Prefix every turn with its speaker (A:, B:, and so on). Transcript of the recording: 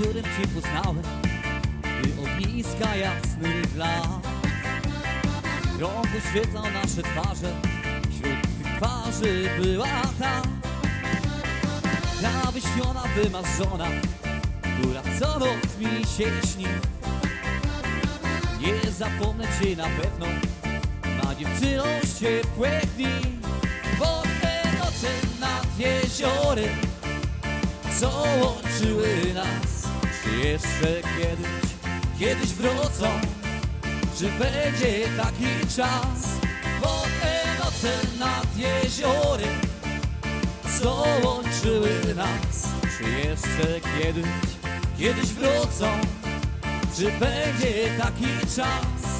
A: Jurem Cię poznałem Ty ogniska jasnych las Rąk świetla nasze twarze Wśród tych twarzy była ta. Ta wyśniona, wymarzona Która co noc mi się śni. Nie zapomnę Cię na pewno Ma dziewczyną ciepłe dni. Bo te noce nad jeziorem co łączyły nas jeszcze kiedyś, kiedyś wrócą? Czy będzie taki czas? Bo te noce nad jeziorem, łączyły nas, czy jeszcze kiedyś, kiedyś wrócą? Czy będzie taki czas?